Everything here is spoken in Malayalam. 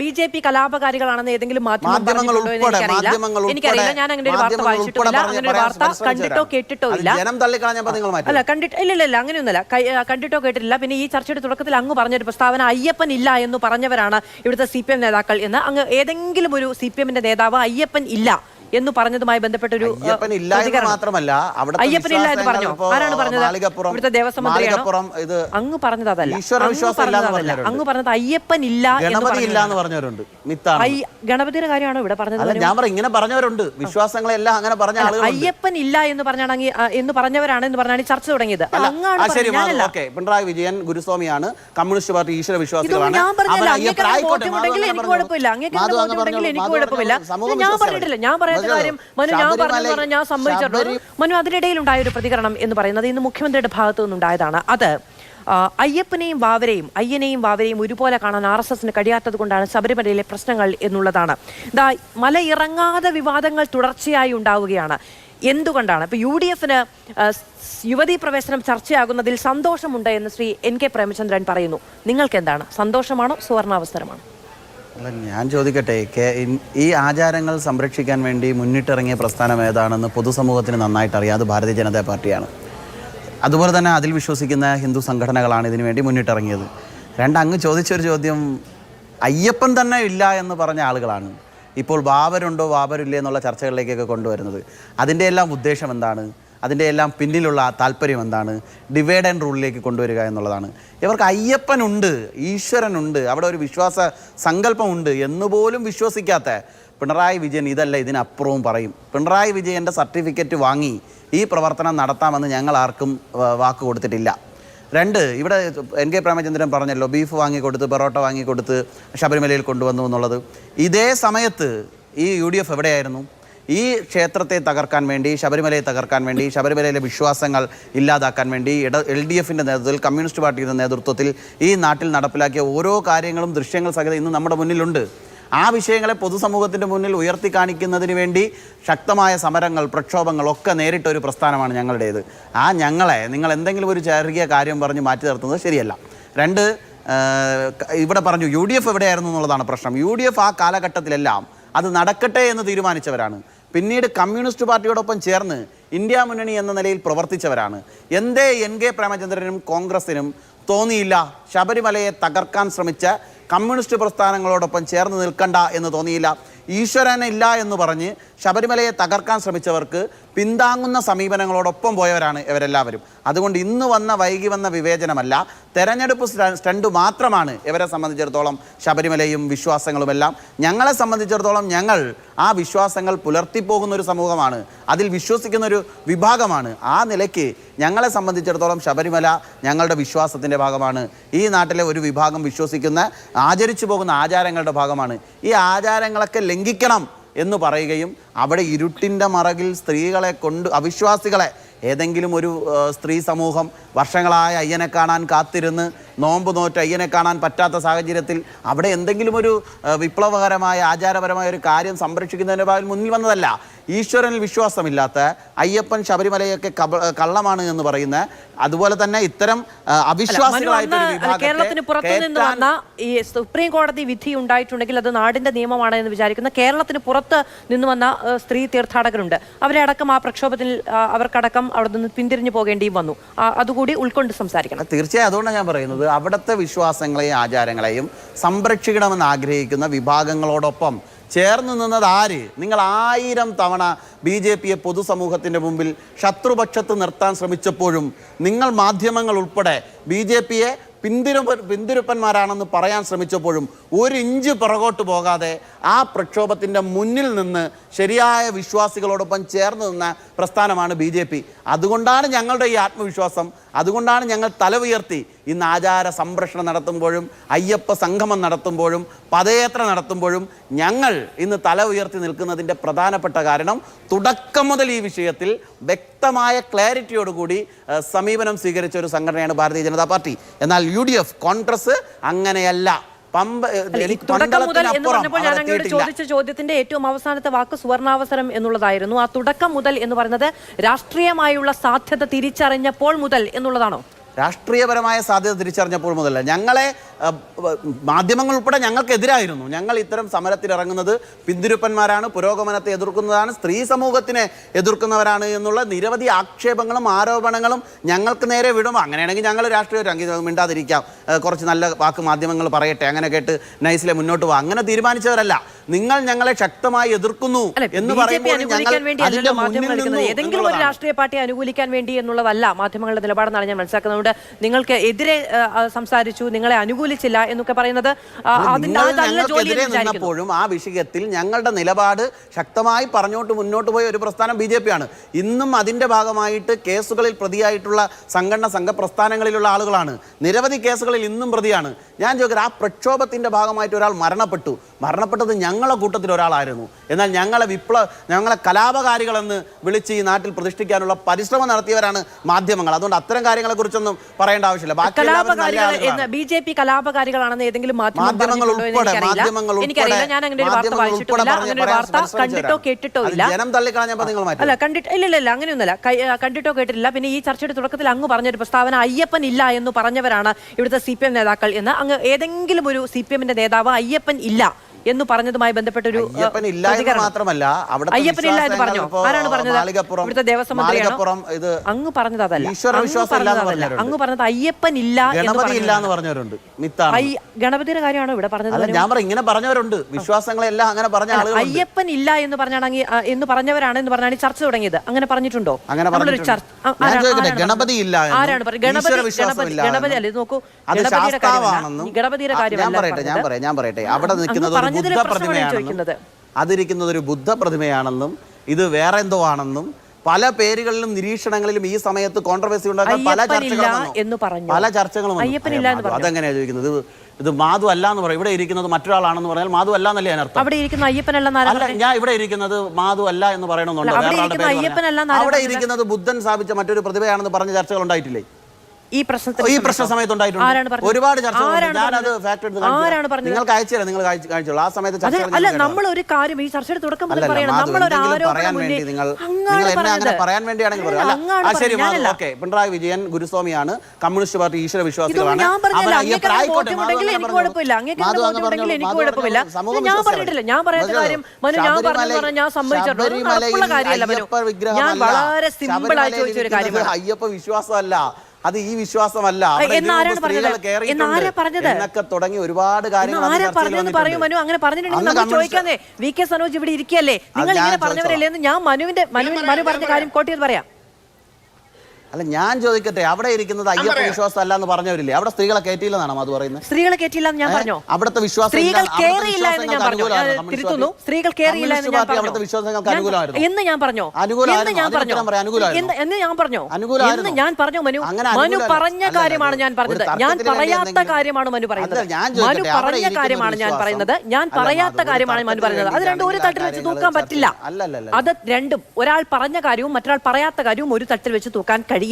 ബി ജെ പി കലാപകാരികളാണെന്ന് ഏതെങ്കിലും മാധ്യമങ്ങൾ എനിക്കറിയില്ല. എനിക്കറിയില്ല. ഞാൻ അങ്ങനെ ഒരു വാർത്ത വായിച്ചിട്ടില്ല. അങ്ങനെ ഒരു വാർത്ത കണ്ടിട്ടോ കേട്ടിട്ടോ ഇല്ല. അല്ല കണ്ടിട്ട് ഇല്ല ഇല്ല അങ്ങനെയൊന്നുമല്ല. കണ്ടിട്ടോ കേട്ടിട്ടില്ല. പിന്നെ ഈ ചർച്ചയുടെ തുടക്കത്തിൽ അങ്ങ് പറഞ്ഞൊരു പ്രസ്താവന അയ്യപ്പൻ ഇല്ല എന്ന് പറഞ്ഞവരാണ് ഇവിടുത്തെ സി പി എം നേതാക്കൾ എന്ന്. അങ്ങ് ഏതെങ്കിലും ഒരു സി പി എമ്മിന്റെ നേതാവ് അയ്യപ്പൻ ഇല്ല എന്ന് പറഞ്ഞതുമായി ബന്ധപ്പെട്ടൊരു മാത്രമല്ല ഇല്ല എന്ന് പറഞ്ഞു? ആരാണ് പറഞ്ഞത്? ഇവിടുത്തെ ദേവസ്വം മന്ത്രിയാണോ അങ്ങ് പറഞ്ഞത് അതല്ല അങ്ങ് പറഞ്ഞത് ഇല്ല എന്ന്. പറഞ്ഞവരുണ്ട്. ഗണപതിയുടെ കാര്യമാണോ ഇവിടെ പറഞ്ഞത്? ഞാൻ ഇങ്ങനെ പറഞ്ഞവരുണ്ട്. വിശ്വാസങ്ങളെല്ലാം അങ്ങനെ പറഞ്ഞ ആളുകളുണ്ട്. അയ്യപ്പൻ ഇല്ല എന്ന് പറഞ്ഞാണെങ്കിൽ എന്ന് പറഞ്ഞവരാണ് എന്ന് പറഞ്ഞാണ് ചർച്ച തുടങ്ങിയത്. പിണറായി വിജയൻ ഗുരുസ്വാമിയാണ്. കമ്മ്യൂണിസ്റ്റ് പാർട്ടി ഈശ്വര വിശ്വാസികളാണ്. ഞാൻ പറഞ്ഞില്ല. എനിക്ക് കുഴപ്പമില്ല. അങ്ങനെ എനിക്ക് കുഴപ്പമില്ല. ഞാൻ. പറഞ്ഞിട്ടില്ല. ഞാൻ പറയാത്ത കാര്യം മനു ഞാൻ പറഞ്ഞെന്ന് ശബരിമല- പറഞ്ഞാൽ ഞാൻ സമ്മതിച്ചിട്ടുള്ളൂ. മനു അതിനിടയിൽ ഉണ്ടായ ഒരു പ്രതികരണം എന്ന് പറയുന്നത് ഇന്ന് മുഖ്യമന്ത്രിയുടെ ഭാഗത്തു നിന്നുണ്ടായതാണ്. അത് അയ്യപ്പനെയും വാവരെയും അയ്യനെയും വാവരെയും ഒരുപോലെ കാണാൻ ആർ എസ് എസിന് കഴിയാത്തത് കൊണ്ടാണ് ശബരിമലയിലെ പ്രശ്നങ്ങൾ എന്നുള്ളതാണ്. ഇതാ മല ഇറങ്ങാതെ വിവാദങ്ങൾ തുടർച്ചയായി ഉണ്ടാവുകയാണ്. എന്തുകൊണ്ടാണ്? ഇപ്പൊ യു ഡി എഫിന് യുവതീ പ്രവേശനം ചർച്ചയാകുന്നതിൽ സന്തോഷമുണ്ട് എന്ന് ശ്രീ എൻ കെ പ്രേമചന്ദ്രൻ പറയുന്നു. നിങ്ങൾക്ക് എന്താണ് സന്തോഷമാണോ? സുവർണാവസരമാണോ? ഞാൻ ചോദിക്കട്ടെ ഈ ആചാരങ്ങൾ സംരക്ഷിക്കാൻ വേണ്ടി മുന്നിട്ടിറങ്ങിയ പ്രസ്ഥാനം ഏതാണെന്ന് പൊതുസമൂഹത്തിന് നന്നായിട്ട് അറിയാം. അത് ഭാരതീയ ജനതാ പാർട്ടിയാണ്. അതുപോലെ തന്നെ അതിൽ വിശ്വസിക്കുന്ന ഹിന്ദു സംഘടനകളാണ് ഇതിനു വേണ്ടി മുന്നിട്ടിറങ്ങിയത്. രണ്ട് അങ്ങ് ചോദിച്ചൊരു ചോദ്യം അയ്യപ്പൻ തന്നെ ഇല്ല എന്ന് പറഞ്ഞ ആളുകളാണ് ഇപ്പോൾ ബാബരുണ്ടോ വാവരില്ലേ എന്നുള്ള ചർച്ചകളിലേക്കൊക്കെ കൊണ്ടുവരുന്നത്. അതിന്റെ എല്ലാം ഉദ്ദേശം എന്താണ്? അതിന്റെ എല്ലാം പിന്നിലുള്ള താല്പര്യം എന്താണ്? ഡിവൈഡ് ആൻഡ് റൂളിലേക്ക് കൊണ്ടുവരിക എന്നുള്ളതാണ്. ഇവർക്ക് അയ്യപ്പനുണ്ട് ഈശ്വരനുണ്ട് അവിടെ ഒരു വിശ്വാസ സങ്കല്പമുണ്ട് എന്നുപോലും വിശ്വസിക്കാത്ത പിണറായി വിജയൻ ഇതല്ല ഇതിനപ്പുറവും പറയും. പിണറായി വിജയന്റെ സർട്ടിഫിക്കറ്റ് വാങ്ങി ഈ പ്രവർത്തനം നടത്താമെന്ന് ഞങ്ങൾ ആർക്കും വാക്ക് കൊടുത്തിട്ടില്ല. രണ്ട് ഇവിടെ എൻ കെ പ്രേമചന്ദ്രൻ പറഞ്ഞല്ലോ ബീഫ് വാങ്ങിക്കൊടുത്ത് പൊറോട്ട വാങ്ങിക്കൊടുത്ത് ശബരിമലയിൽ കൊണ്ടുവന്നു എന്നുള്ളത്. ഇതേ സമയത്ത് ഈ യു ഡി എഫ് എവിടെയായിരുന്നു? ഈ ക്ഷേത്രത്തെ തകർക്കാൻ വേണ്ടി ശബരിമലയെ തകർക്കാൻ വേണ്ടി ശബരിമലയിലെ വിശ്വാസങ്ങൾ ഇല്ലാതാക്കാൻ വേണ്ടി എൽ ഡി എഫിന്റെ നേതൃത്വത്തിൽ കമ്മ്യൂണിസ്റ്റ് പാർട്ടിയുടെ നേതൃത്വത്തിൽ ഈ നാട്ടിൽ നടപ്പിലാക്കിയ ഓരോ കാര്യങ്ങളും ദൃശ്യങ്ങൾ സഹിതം ഇന്ന് നമ്മുടെ മുന്നിലുണ്ട്. ആ വിഷയങ്ങളെ പൊതുസമൂഹത്തിന്റെ മുന്നിൽ ഉയർത്തി കാണിക്കുന്നതിന് വേണ്ടി ശക്തമായ സമരങ്ങൾ പ്രക്ഷോഭങ്ങൾ ഒക്കെ നേരിട്ട ഒരു പ്രസ്ഥാനമാണ് ഞങ്ങളുടേത്. ആ ഞങ്ങളെ നിങ്ങൾ എന്തെങ്കിലും ഒരു ചെറിയ കാര്യം പറഞ്ഞ് മാറ്റി നിർത്തുന്നത് ശരിയല്ല. രണ്ട് ഇവിടെ പറഞ്ഞു യു ഡി എഫ് എവിടെയായിരുന്നു എന്നുള്ളതാണ് പ്രശ്നം. യു ഡി എഫ് ആ കാലഘട്ടത്തിലെല്ലാം അത് നടക്കട്ടെ എന്ന് തീരുമാനിച്ചവരാണ്. പിന്നീട് കമ്മ്യൂണിസ്റ്റ് പാർട്ടിയോടൊപ്പം ചേർന്ന് ഇന്ത്യ മുന്നണി എന്ന നിലയിൽ പ്രവർത്തിച്ചവരാണ്. എന്തേ എൻ കെ പ്രേമചന്ദ്രനും കോൺഗ്രസിനും തോന്നിയില്ല? ശബരിമലയെ തകർക്കാൻ ശ്രമിച്ച കമ്മ്യൂണിസ്റ്റ് പ്രസ്ഥാനങ്ങളോടൊപ്പം ചേർന്ന് നിൽക്കണ്ട എന്ന് തോന്നിയില്ല? ഈശ്വരനില്ല എന്ന് പറഞ്ഞ് ശബരിമലയെ തകർക്കാൻ ശ്രമിച്ചവർക്ക് പിന്താങ്ങുന്ന സമീപനങ്ങളോടൊപ്പം പോയവരാണ് ഇവരെല്ലാവരും. അതുകൊണ്ട് ഇന്ന് വന്ന വൈകി വന്ന വിവേചനമല്ല തെരഞ്ഞെടുപ്പ് സ്റ്റണ്ട് മാത്രമാണ് ഇവരെ സംബന്ധിച്ചിടത്തോളം ശബരിമലയും വിശ്വാസങ്ങളുമെല്ലാം. ഞങ്ങളെ സംബന്ധിച്ചിടത്തോളം ഞങ്ങൾ ആ വിശ്വാസങ്ങൾ പുലർത്തിപ്പോകുന്ന ഒരു സമൂഹമാണ്. അതിൽ വിശ്വസിക്കുന്ന ഒരു വിഭാഗമാണ്. ആ നിലയ്ക്ക് ഞങ്ങളെ സംബന്ധിച്ചിടത്തോളം ശബരിമല ഞങ്ങളുടെ വിശ്വാസത്തിന്റെ ഭാഗമാണ്. ഈ നാട്ടിലെ ഒരു വിഭാഗം വിശ്വസിക്കുന്ന ആചരിച്ചു പോകുന്ന ആചാരങ്ങളുടെ ഭാഗമാണ്. ഈ ആചാരങ്ങളൊക്കെ ലംഘിക്കണം എന്ന് പറയുകയും അവിടെ ഇരുട്ടിന്റെ മറകിൽ സ്ത്രീകളെ കൊണ്ട് അവിശ്വാസികളെ ഏതെങ്കിലും ഒരു സ്ത്രീ സമൂഹം വർഷങ്ങളായ അയ്യനെ കാണാൻ കാത്തിരുന്ന് നോമ്പ് നോറ്റ് അയ്യനെ കാണാൻ പറ്റാത്ത സാഹചര്യത്തിൽ അവിടെ എന്തെങ്കിലും ഒരു വിപ്ലവകരമായ ആചാരപരമായ ഒരു കാര്യം സംരക്ഷിക്കുന്നതിന് ഭാഗം മുന്നിൽ വന്നതല്ല. ഈശ്വരനിൽ വിശ്വാസമില്ലാത്ത അയ്യപ്പൻ ശബരിമലയൊക്കെ കള്ളമാണ് എന്ന് പറയുന്ന അതുപോലെ തന്നെ ഇത്തരം കേരളത്തിന് പുറത്തുനിന്ന് വന്ന ഈ സുപ്രീം കോടതി വിധി ഉണ്ടായിട്ടുണ്ടെങ്കിൽ അത് നാടിന്റെ നിയമമാണ് എന്ന് വിചാരിക്കുന്ന കേരളത്തിന് പുറത്ത് നിന്ന് വന്ന സ്ത്രീ തീർത്ഥാടകരുണ്ട്. അവരെ അടക്കം ആ പ്രക്ഷോഭത്തിൽ അവർക്കടക്കം അവിടെ നിന്ന് പിന്തിരിഞ്ഞു പോകേണ്ടിയും വന്നു. ആ, അതുകൂടി ഉൾക്കൊണ്ട് സംസാരിക്കണം. തീർച്ചയായും അതുകൊണ്ടാണ് ഞാൻ പറയുന്നത്. അവിടുത്തെ വിശ്വാസങ്ങളെയും ആചാരങ്ങളെയും സംരക്ഷിക്കണമെന്ന് ആഗ്രഹിക്കുന്ന വിഭാഗങ്ങളോടൊപ്പം ചേർന്ന് നിന്നത് ആര്? നിങ്ങൾ ആയിരം തവണ ബി ജെ പിയെ പൊതുസമൂഹത്തിന്റെ മുമ്പിൽ ശത്രുപക്ഷത്ത് നിർത്താൻ ശ്രമിച്ചപ്പോഴും നിങ്ങൾ മാധ്യമങ്ങൾ ഉൾപ്പെടെ ബി ജെ പിയെ പിന്തിരുപ്പ പിന്തിരുപ്പന്മാരാണെന്ന് പറയാൻ ശ്രമിച്ചപ്പോഴും ഒരു ഇഞ്ച് പുറകോട്ട് പോകാതെ ആ പ്രക്ഷോഭത്തിന്റെ മുന്നിൽ നിന്ന് ശരിയായ വിശ്വാസികളോടൊപ്പം ചേർന്ന് നിന്ന പ്രസ്ഥാനമാണ് ബി അതുകൊണ്ടാണ് ഞങ്ങളുടെ ഈ ആത്മവിശ്വാസം അതുകൊണ്ടാണ് ഞങ്ങൾ തല ഉയർത്തി ഇന്ന് ആചാര സംരക്ഷണം നടത്തുമ്പോഴും അയ്യപ്പ സംഗമം നടത്തുമ്പോഴും പദയാത്ര നടത്തുമ്പോഴും ഞങ്ങൾ ഇന്ന് തല ഉയർത്തി നിൽക്കുന്നതിന്റെ പ്രധാനപ്പെട്ട കാരണം തുടക്കം മുതൽ ഈ വിഷയത്തിൽ വ്യക്തമായ ക്ലാരിറ്റിയോടുകൂടി സമീപനം സ്വീകരിച്ച ഒരു സംഘടനയാണ് ഭാരതീയ ജനതാ പാർട്ടി. എന്നാൽ യു ഡി എഫ് കോൺഗ്രസ് അങ്ങനെയല്ല. തുടക്കം മുതൽ എന്ന് പറഞ്ഞപ്പോൾ ഞാൻ അങ്ങോട്ട് ചോദിച്ച ചോദ്യത്തിന്റെ ഏറ്റവും അവസാനത്തെ വാക്ക് സുവർണാവസരം എന്നുള്ളതായിരുന്നു. ആ തുടക്കം മുതൽ എന്ന് പറയുന്നത് രാഷ്ട്രീയമായുള്ള സാധ്യത തിരിച്ചറിഞ്ഞപ്പോൾ മുതൽ എന്നുള്ളതാണോ? രാഷ്ട്രീയപരമായ സാധ്യത തിരിച്ചറിഞ്ഞപ്പോൾ മുതലല്ല ഞങ്ങളെ മാധ്യമങ്ങൾ ഉൾപ്പെടെ ഞങ്ങൾക്കെതിരായിരുന്നു. ഞങ്ങൾ ഇത്തരം സമരത്തിലിറങ്ങുന്നത് പിന്തിരുപ്പന്മാരാണ് പുരോഗമനത്തെ എതിർക്കുന്നതാണ് സ്ത്രീ സമൂഹത്തിനെ എതിർക്കുന്നവരാണ് എന്നുള്ള നിരവധി ആക്ഷേപങ്ങളും ആരോപണങ്ങളും ഞങ്ങൾക്ക് നേരെ വിടും. അങ്ങനെയാണെങ്കിൽ ഞങ്ങൾ രാഷ്ട്രീയ രംഗ മിണ്ടാതിരിക്കാം. കുറച്ച് നല്ല വാക്ക് മാധ്യമങ്ങൾ പറയട്ടെ അങ്ങനെ കേട്ട് നൈസിലെ മുന്നോട്ട് പോകാം അങ്ങനെ തീരുമാനിച്ചവരല്ല. നിങ്ങൾ ഞങ്ങളെ ശക്തമായി എതിർക്കുന്നു എന്ന് പറയുമ്പോൾ ഏതെങ്കിലും ഒരു രാഷ്ട്രീയ പാർട്ടിയെ അനുകൂലിക്കാൻ വേണ്ടി എന്നുള്ളതല്ല മാധ്യമങ്ങളുടെ നിലപാടെന്നാണ് ഞാൻ മനസ്സിലാക്കുന്നത്. നിങ്ങൾക്ക് എതിരെ സംസാരിച്ചു നിങ്ങളെ അനുകൂലിച്ചില്ല എന്നൊക്കെ പറയുന്നത് നിന്നപ്പോഴും ആ വിഷയത്തിൽ ഞങ്ങളുടെ നിലപാട് ശക്തമായി പറഞ്ഞോട്ട് മുന്നോട്ട് പോയ ഒരു പ്രസ്ഥാനം ബി ജെ പി ആണ് ഇന്നും അതിന്റെ ഭാഗമായിട്ട് കേസുകളിൽ പ്രതിയായിട്ടുള്ള സംഘടന സംഘപ്രസ്ഥാനങ്ങളിലുള്ള ആളുകളാണ്. നിരവധി കേസുകളിൽ ഇന്നും പ്രതിയാണ്. ഞാൻ ചോദിക്കുന്നത് ആ പ്രക്ഷോഭത്തിന്റെ ഭാഗമായിട്ട് ഒരാൾ മരണപ്പെട്ടു. മരണപ്പെട്ടത് ഞങ്ങളെ കൂട്ടത്തിൽ ഒരാളായിരുന്നു. എന്നാൽ ഞങ്ങളെ വിപ്ലവ ഞങ്ങളെ കലാപകാരികളെന്ന് വിളിച്ച് ഈ നാട്ടിൽ പ്രതിഷ്ഠിക്കാനുള്ള പരിശ്രമം നടത്തിയവരാണ് മാധ്യമങ്ങൾ. അതുകൊണ്ട് അത്തരം കാര്യങ്ങളെ കുറിച്ചൊന്നും പറയേണ്ട ആവശ്യമില്ല. ബാക്കി ബി ജെ പി കലാപകാരികളാണെന്ന് ഏതെങ്കിലും മാധ്യമങ്ങൾ ഉൾപ്പെടെ, മാധ്യമങ്ങൾ കണ്ടിട്ടോ. കേട്ടിട്ടോ ഇല്ല. ജനം തള്ളിക്കളഞ്ഞപ്പോൾ നിങ്ങൾ അല്ല കണ്ടിട്ട് ഇല്ല ഇല്ല ഇല്ല അങ്ങനെയൊന്നുമല്ല. കണ്ടിട്ടോ കേട്ടിട്ടില്ല. പിന്നെ ഈ ചർച്ചയുടെ തുടക്കത്തിൽ അങ്ങ് പറഞ്ഞൊരു പ്രസ്താവന അയ്യപ്പൻ ഇല്ല എന്ന് പറഞ്ഞവരാണ് ഇവിടുത്തെ സി പി എം നേതാക്കൾ എന്ന്. അങ്ങ് ഏതെങ്കിലും ഒരു സി പി എമ്മിന്റെ നേതാവ് അയ്യപ്പൻ ഇല്ല എന്ന് പറഞ്ഞതുമായി ബന്ധപ്പെട്ട ഒരു മാത്രമല്ല അയ്യപ്പനില്ല എന്ന് പറഞ്ഞോ? ആരാണ് പറഞ്ഞത്? ഇവിടുത്തെ ദേവസ്വം മന്ത്രിയാണോ അങ്ങ് പറഞ്ഞത് അതല്ല. അങ്ങ് പറഞ്ഞത് അതല്ല. അങ്ങ് പറഞ്ഞത് അയ്യപ്പൻ ഇല്ല എന്ന്. പറഞ്ഞവരുണ്ട്. ഗണപതിയുടെ കാര്യമാണോ ഇവിടെ പറഞ്ഞത്? ഞാൻ പറ ഇങ്ങനെ പറഞ്ഞവരുണ്ട്. വിശ്വാസങ്ങളെല്ലാം അങ്ങനെ പറഞ്ഞ ആളുകളുണ്ട്. അയ്യപ്പൻ ഇല്ല എന്ന് പറഞ്ഞാണെങ്കിൽ എന്ന് പറഞ്ഞവരാണ് എന്ന് പറഞ്ഞാണ് ചർച്ച തുടങ്ങിയത്. അങ്ങനെ പറഞ്ഞിട്ടുണ്ടോ? അങ്ങനെ ഗണപതി ഇല്ല ആരാണ് ഗണപതി ഗണപതി അല്ലേ നോക്കൂ. ഗണപതിയുടെ കാര്യം ഗണപതിയുടെ കാര്യം ഞാൻ പറയട്ടെ ഞാൻ. പറയട്ടെ അവിടെ നിൽക്കുന്നത് ബുദ്ധ പ്രതിമയാണെന്നും. അതിരിക്കുന്നത് ഒരു ബുദ്ധ പ്രതിമയാണെന്നും ഇത് വേറെ എന്തോ ആണെന്നും പല പേരുകളിലും നിരീക്ഷണങ്ങളിലും ഈ സമയത്ത് കോൺട്രവേഴ്സി ഉണ്ടാക്കാൻ പല ചർച്ചകളും. പല ചർച്ചകളും. അതെങ്ങനെയാ ചോദിക്കുന്നത്? ഇത് മാധു അല്ല എന്ന് പറയും. ഇവിടെ ഇരിക്കുന്നത് മറ്റൊരാളാണെന്ന് പറഞ്ഞാൽ മാധു അല്ല എന്നല്ലേ ഞാൻ അർത്ഥം? അവിടെ ഇരിക്കുന്ന അയ്യപ്പനല്ല ഞാൻ ഇവിടെ ഇരിക്കുന്നത് മാധു അല്ല എന്ന് പറയണമെന്നുണ്ടോ. അവിടെ? ഇരിക്കുന്നത് ബുദ്ധൻ സ്ഥാപിച്ച മറ്റൊരു പ്രതിഭയാണെന്ന് പറഞ്ഞ ചർച്ചകൾ ഉണ്ടായിട്ടില്ലേ? ഈ പ്രശ്നത്തിൽ ഈ പ്രശ്ന സമയത്ത് ഉണ്ടായിട്ടുണ്ട്? ഒരുപാട് ചർച്ച ആ സമയത്ത് അല്ല നമ്മൾ ഒരു കാര്യം ഈ ചർച്ചയുടെ തുടക്കം മുതൽ പറയണം. നമ്മൾ ഒരു ആരോപണം പറയാൻ വേണ്ടിയാണെങ്കിൽ ശരി ഓക്കെ പിണറായി വിജയൻ ഗുരുസ്വാമിയാണ് കമ്മ്യൂണിസ്റ്റ് പാർട്ടി ഈശ്വര വിശ്വാസികളാണ്. ഞാൻ പറഞ്ഞില്ല എനിക്ക് കുഴപ്പമില്ല. എനിക്ക് കുഴപ്പമില്ല. ഞാൻ പറഞ്ഞിട്ടില്ല. ഞാൻ പറയാത്ത കാര്യം മനു ഞാൻ പറഞ്ഞാൽ കാര്യമല്ല. ഞാൻ വളരെ സിമ്പിൾ ആയി ചോദിച്ച ഒരു കാര്യമാണ്. അയ്യപ്പ വിശ്വാസമല്ല. അത് ഈ വിശ്വാസമല്ല? എന്നൊക്കെ തുടങ്ങി ഒരുപാട് കാര്യങ്ങൾ അങ്ങനെ പറഞ്ഞിട്ടുണ്ടെങ്കിൽ വി കെ സനോജ് ഇവിടെ ഇരിക്കുകയല്ലേ? നിങ്ങൾ ഇങ്ങനെ പറഞ്ഞവരല്ലേ എന്ന് ഞാൻ മനുവിന്റെ മനു മനു പറഞ്ഞ കാര്യം കോട്ട് പറയാം. അല്ല ഞാൻ ചോദിക്കട്ടെ അവിടെ ഇരിക്കുന്നത് അയ്യപ്പ വിശ്വാസം അല്ല എന്ന് പറഞ്ഞവരില്ലേ? അവിടെ സ്ത്രീകളെ കയറ്റിയില്ലെന്നാണ് അത് പറയുന്നത്? സ്ത്രീകളെ കയറ്റിയില്ല എന്ന് ഞാൻ പറഞ്ഞു? അവിടുത്തെ വിശ്വാസം സ്ത്രീകൾ കേറിയില്ല എന്ന് ഞാൻ പറഞ്ഞു? വിശ്വാസങ്ങൾക്ക് അനുകൂലമായിരുന്നു. എന്ന് ഞാൻ പറഞ്ഞോ. എന്ന് ഞാൻ പറഞ്ഞു. എന്ന് ഞാൻ പറഞ്ഞോ. എന്ന് ഞാൻ പറഞ്ഞു മനു? മനു. പറഞ്ഞ അല്ല, കാര്യമാണ് അല്ല, ഞാൻ പറഞ്ഞത്. ഞാൻ പറയാത്ത കാര്യമാണ് മനു പറയുന്നത്. മനു പറഞ്ഞ കാര്യമാണ് ഞാൻ പറയുന്നത്. ഞാൻ അല്ല, പറയാത്ത കാര്യമാണ് മനു പറയുന്നത്. അത് രണ്ടും ഒരു തട്ടിൽ വെച്ച് തൂക്കാൻ പറ്റില്ല. അത് രണ്ടും. ഒരാൾ പറഞ്ഞ കാര്യവും മറ്റൊരാൾ പറയാത്ത കാര്യവും ഒരു തട്ടിൽ വെച്ച് തൂക്കാൻ കഴിയും